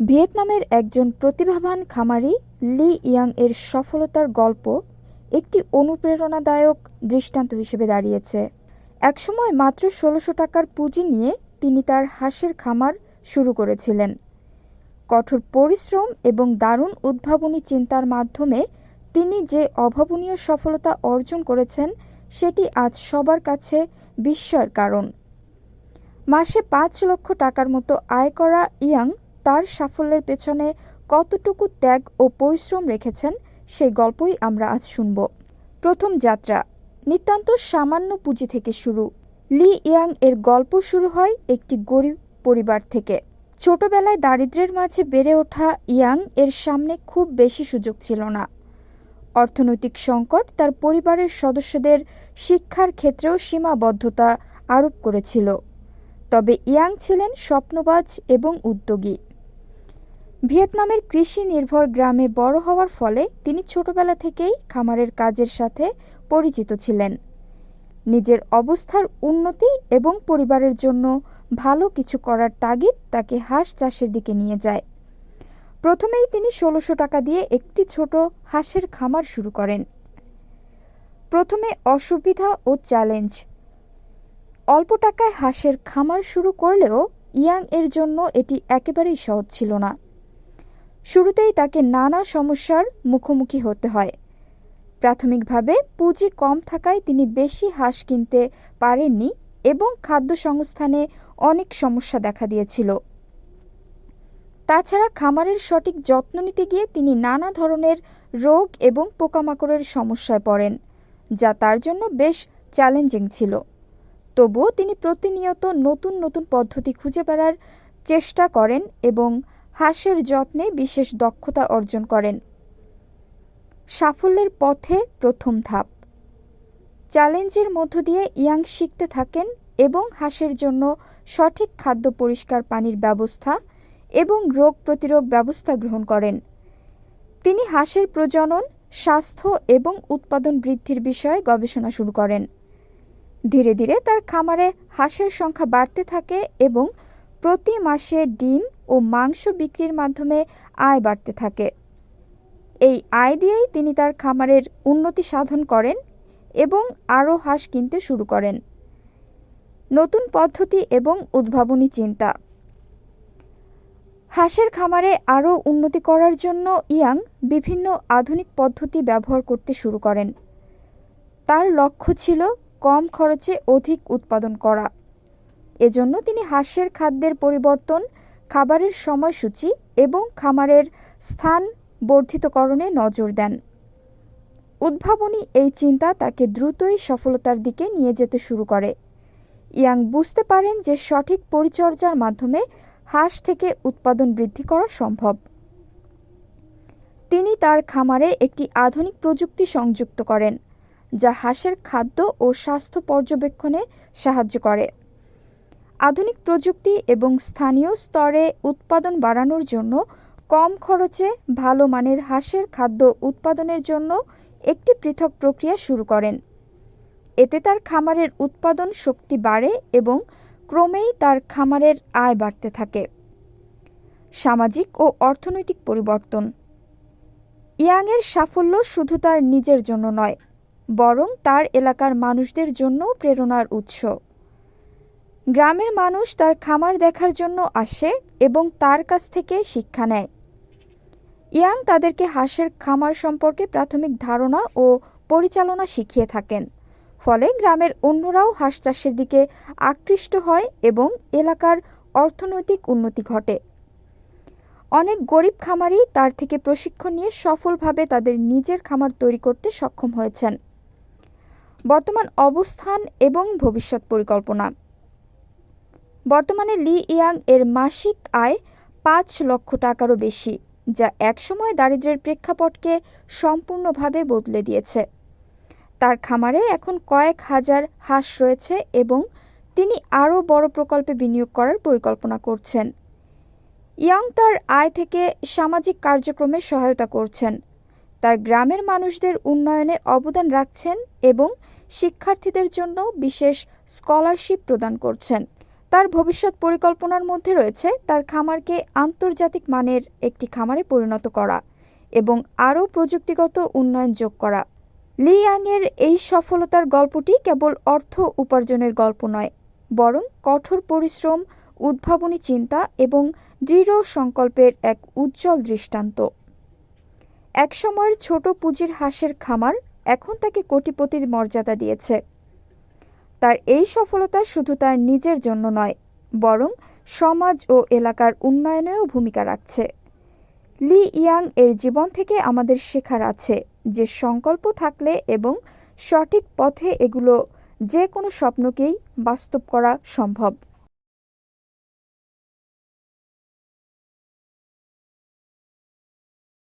ভিয়েতনামের একজন প্রতিভাবান খামারি লি ইয়াং এর সফলতার গল্প একটি অনুপ্রেরণাদায়ক দৃষ্টান্ত হিসেবে দাঁড়িয়েছে। একসময় মাত্র ষোলোশো টাকার পুঁজি নিয়ে তিনি তার হাঁসের খামার শুরু করেছিলেন। কঠোর পরিশ্রম এবং দারুণ উদ্ভাবনী চিন্তার মাধ্যমে তিনি যে অভাবনীয় সফলতা অর্জন করেছেন, সেটি আজ সবার কাছে বিস্ময়ের কারণ। মাসে পাঁচ লক্ষ টাকার মতো আয় করা ইয়াং তার সাফল্যের পেছনে কতটুকু ত্যাগ ও পরিশ্রম রেখেছেন সেই গল্পই আমরা আজ শুনব। প্রথম যাত্রা, নিতান্ত সামান্য পুঁজি থেকে শুরু। লি ইয়াং এর গল্প শুরু হয় একটি গরিব পরিবার থেকে। ছোটবেলায় দারিদ্র্যের মাঝে বেড়ে ওঠা ইয়াং এর সামনে খুব বেশি সুযোগ ছিল না। অর্থনৈতিক সংকট তার পরিবারের সদস্যদের শিক্ষার ক্ষেত্রেও সীমাবদ্ধতা আরোপ করেছিল। তবে ইয়াং ছিলেন স্বপ্নবাজ এবং উদ্যোগী। ভিয়েতনামের কৃষি নির্ভর গ্রামে বড় হওয়ার ফলে তিনি ছোটবেলা থেকেই খামারের কাজের সাথে পরিচিত ছিলেন। নিজের অবস্থার উন্নতি এবং পরিবারের জন্য ভালো কিছু করার তাগিদ তাকে হাঁস চাষের দিকে নিয়ে যায়। প্রথমেই তিনি ষোলোশো টাকা দিয়ে একটি ছোট হাঁসের খামার শুরু করেন। প্রথমে অসুবিধা ও চ্যালেঞ্জ। অল্প টাকায় হাঁসের খামার শুরু করলেও ইয়াং এর জন্য এটি একেবারেই সহজ ছিল না। শুরুতেই তাকে নানা সমস্যার মুখোমুখি হতে হয়। প্রাথমিকভাবে পুঁজি কম থাকায় তিনি বেশি হাঁস কিনতে পারেননি এবং খাদ্য সংস্থানে অনেক সমস্যা দেখা দিয়েছিল। তাছাড়া খামারের সঠিক যত্ন নিতে গিয়ে তিনি নানা ধরনের রোগ এবং পোকামাকড়ের সমস্যায় পড়েন, যা তার জন্য বেশ চ্যালেঞ্জিং ছিল। তবুও তিনি প্রতিনিয়ত নতুন নতুন পদ্ধতি খুঁজে বেড়ার চেষ্টা করেন এবং হাঁসের যত্নে বিশেষ দক্ষতা অর্জন করেন। সাফল্যের পথে প্রথম ধাপ। চ্যালেঞ্জের মধ্য দিয়ে ইয়াং শিখতে থাকেন এবং হাঁসের জন্য সঠিক খাদ্য পরিষ্কার পানির ব্যবস্থা এবং রোগ প্রতিরোধ ব্যবস্থা গ্রহণ করেন। তিনি হাঁসের প্রজনন, স্বাস্থ্য এবং উৎপাদন বৃদ্ধির বিষয়ে গবেষণা শুরু করেন। ধীরে ধীরে তার খামারে হাঁসের সংখ্যা বাড়তে থাকে এবং প্রতি মাসে ডিম ও মাংস বিক্রির মাধ্যমে আয় বাড়তে থাকে। এই আয় দিয়েই তিনি তার খামারের উন্নতি সাধন করেন এবং আরও হাঁস কিনতে শুরু করেন। নতুন পদ্ধতি এবং উদ্ভাবনী চিন্তা। হাঁসের খামারে আরও উন্নতি করার জন্য ইয়াং বিভিন্ন আধুনিক পদ্ধতি ব্যবহার করতে শুরু করেন। তার লক্ষ্য ছিল কম খরচে অধিক উৎপাদন করা। এজন্য তিনি হাঁসের খাদ্যের পরিবর্তন, খাবারের সময়সূচি এবং খামারের স্থান বর্ধিতকরণে নজর দেন। উদ্ভাবনী এই চিন্তা তাকে দ্রুতই সফলতার দিকে নিয়ে যেতে শুরু করে। ইয়াং বুঝতে পারেন যে সঠিক পরিচর্যার মাধ্যমে হাঁস থেকে উৎপাদন বৃদ্ধি করা সম্ভব। তিনি তার খামারে একটি আধুনিক প্রযুক্তি সংযুক্ত করেন, যা হাঁসের খাদ্য ও স্বাস্থ্য পর্যবেক্ষণে সাহায্য করে। আধুনিক প্রযুক্তি এবং স্থানীয় স্তরে উৎপাদন বাড়ানোর জন্য কম খরচে ভালো মানের হাঁসের খাদ্য উৎপাদনের জন্য একটি পৃথক প্রক্রিয়া শুরু করেন। এতে তার খামারের উৎপাদন শক্তি বাড়ে এবং ক্রমেই তার খামারের আয় বাড়তে থাকে। সামাজিক ও অর্থনৈতিক পরিবর্তন। ইয়াংয়ের সাফল্য শুধু তার নিজের জন্য নয়, বরং তার এলাকার মানুষদের জন্য প্রেরণার উৎস। গ্রামের মানুষ তার খামার দেখার জন্য আসে এবং তার কাছ থেকে শিক্ষা নেয়। ইয়াং তাদেরকে হাঁসের খামার সম্পর্কে প্রাথমিক ধারণা ও পরিচালনা শিখিয়ে থাকেন। ফলে গ্রামের অন্যরাও হাঁস চাষের দিকে আকৃষ্ট হয় এবং এলাকার অর্থনৈতিক উন্নতি ঘটে। অনেক গরিব খামারই তার থেকে প্রশিক্ষণ নিয়ে সফলভাবে তাদের নিজের খামার তৈরি করতে সক্ষম হয়েছেন। বর্তমান অবস্থান এবং ভবিষ্যৎ পরিকল্পনা। বর্তমানে লি ইয়াং এর মাসিক আয় পাঁচ লক্ষ টাকারও বেশি, যা একসময় দারিদ্র্যের প্রেক্ষাপটকে সম্পূর্ণভাবে বদলে দিয়েছে। তার খামারে এখন কয়েক হাজার হাঁস রয়েছে এবং তিনি আরও বড় প্রকল্পে বিনিয়োগ করার পরিকল্পনা করছেন। ইয়াং তার আয় থেকে সামাজিক কার্যক্রমে সহায়তা করছেন। তার গ্রামের মানুষদের উন্নয়নে অবদান রাখছেন এবং শিক্ষার্থীদের জন্য বিশেষ স্কলারশিপ প্রদান করছেন। তার ভবিষ্যৎ পরিকল্পনার মধ্যে রয়েছে তার খামারকে আন্তর্জাতিক মানের একটি খামারে পরিণত করা এবং আরও প্রযুক্তিগত উন্নয়ন যোগ করা। লি ইয়াংয়ের এই সফলতার গল্পটি কেবল অর্থ উপার্জনের গল্প নয়, বরং কঠোর পরিশ্রম, উদ্ভাবনী চিন্তা এবং দৃঢ় সংকল্পের এক উজ্জ্বল দৃষ্টান্ত। একসময়ের ছোট পুঁজির হাঁসের খামার এখন তাকে কোটিপতির মর্যাদা দিয়েছে। তার এই সফলতা শুধু তার নিজের জন্য নয়, বরং সমাজ ও এলাকার উন্নয়নেও ভূমিকা রাখছে। লি ইয়াং এর জীবন থেকে আমাদের শেখার আছে যে সংকল্প থাকলে এবং সঠিক পথে এগুলো যে কোনো স্বপ্নকেই বাস্তব করা সম্ভব।